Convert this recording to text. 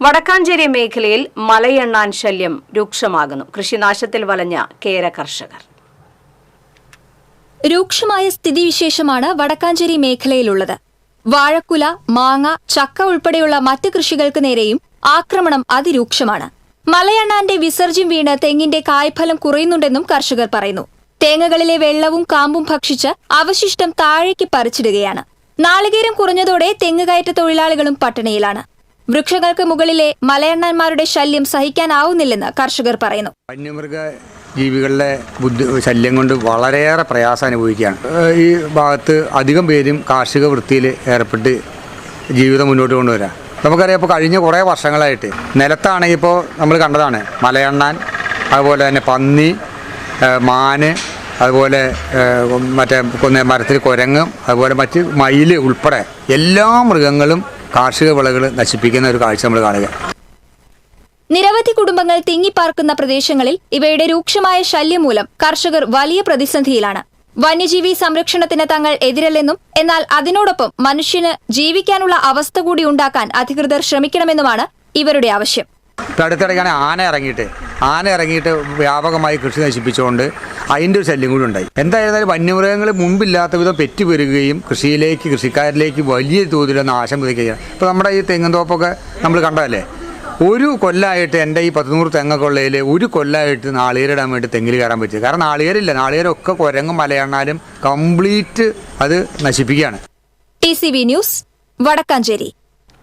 വടക്കാഞ്ചേരി മേഖലയിൽ മലയെണ്ണാൻ ശല്യം രൂക്ഷമാകുന്നു. കൃഷിനാശത്തിൽ വലഞ്ഞ കേര കർഷകർ. രൂക്ഷമായ സ്ഥിതിവിശേഷമാണ് വടക്കാഞ്ചേരി മേഖലയിലുള്ളത്. വാഴക്കുല മാങ്ങ ചക്ക ഉൾപ്പെടെയുള്ള മറ്റ് കൃഷികൾക്ക് നേരെയും ആക്രമണം അതിരൂക്ഷമാണ്. മലയണ്ണാന്റെ വിസർജ്യം വീണ് തെങ്ങിന്റെ കായ്ഫലം കുറയുന്നുണ്ടെന്നും കർഷകർ പറയുന്നു. തേങ്ങകളിലെ വെള്ളവും കാമ്പും ഭക്ഷിച്ച് അവശിഷ്ടം താഴേക്ക് പറിച്ചിടുകയാണ്. നാളികേരം കുറഞ്ഞതോടെ തെങ്ങ് കയറ്റ തൊഴിലാളികളും പട്ടിണിയിലാണ്. വൃക്ഷങ്ങൾക്ക് മുകളിലെ മലയണ്ണന്മാരുടെ ശല്യം സഹിക്കാനാവുന്നില്ലെന്ന് കർഷകർ പറയുന്നു. വന്യമൃഗ ജീവികളുടെ ബുദ്ധി ശല്യം കൊണ്ട് വളരെയേറെ പ്രയാസം അനുഭവിക്കുകയാണ്. ഈ ഭാഗത്ത് അധികം പേരും കാർഷിക വൃത്തിയിൽ ഏർപ്പെട്ട് ജീവിതം മുന്നോട്ട് കൊണ്ടുവരാം. നമുക്കറിയാം ഇപ്പോൾ കഴിഞ്ഞ കുറേ വർഷങ്ങളായിട്ട് നിലത്താണെങ്കിൽ ഇപ്പോൾ നമ്മൾ കണ്ടതാണ് മലയണ്ണാൻ അതുപോലെ തന്നെ പന്നി മാന് അതുപോലെ മറ്റേ മരത്തിൽ കുരങ്ങും അതുപോലെ മറ്റ് മയിൽ ഉൾപ്പെടെ എല്ലാ മൃഗങ്ങളും കാർഷിക വിളകൾ നശിപ്പിക്കുന്ന ഒരു കാഴ്ച നമ്മൾ കാണുക. നിരവധി കുടുംബങ്ങൾ തിങ്ങിപ്പാർക്കുന്ന പ്രദേശങ്ങളിൽ ഇവയുടെ രൂക്ഷമായ ശല്യം മൂലം കർഷകർ വലിയ പ്രതിസന്ധിയിലാണ്. വന്യജീവി സംരക്ഷണത്തിന് തങ്ങൾ എതിരല്ലെന്നും എന്നാൽ അതിനോടൊപ്പം മനുഷ്യന് ജീവിക്കാനുള്ള അവസ്ഥ കൂടി ഉണ്ടാക്കാൻ അധികൃതർ ശ്രമിക്കണമെന്നുമാണ് ഇവരുടെ ആവശ്യം. ആന ഇറങ്ങിയിട്ട് ആന ഇറങ്ങിയിട്ട് വ്യാപകമായി കൃഷി നശിപ്പിച്ചുകൊണ്ട് അതിന്റെ ഒരു ശല്യം കൂടി ഉണ്ടായി. എന്തായിരുന്നാലും വന്യമൃഗങ്ങൾ മുമ്പില്ലാത്ത വിധം പെറ്റു പെറ്റുപെരുകയും കൃഷിയിലേക്ക് കൃഷിക്കാരിലേക്ക് വലിയ തോതിൽ നാശം വിതയ്ക്കുകയാണ് ഇപ്പോൾ നമ്മുടെ ഈ തെങ്ങും തോപ്പൊക്കെ നമ്മൾ കണ്ടതല്ലേ? ഒരു കൊല്ലമായിട്ട് എന്റെ ഈ പത്തുനൂറ് തെങ്ങൊക്കെയുള്ളതിൽ ഒരു കൊല്ലമായിട്ട് നാളികേരിടാൻ വേണ്ടി തെങ്ങിൽ കയറാൻ പറ്റിയത്. കാരണം നാളികേരില്ല നാളികേരൊക്കെ കുരങ്ങും മലയണ്ണാലും കംപ്ലീറ്റ് അത് നശിപ്പിക്കുകയാണ്. T C V news Vadakkanchery.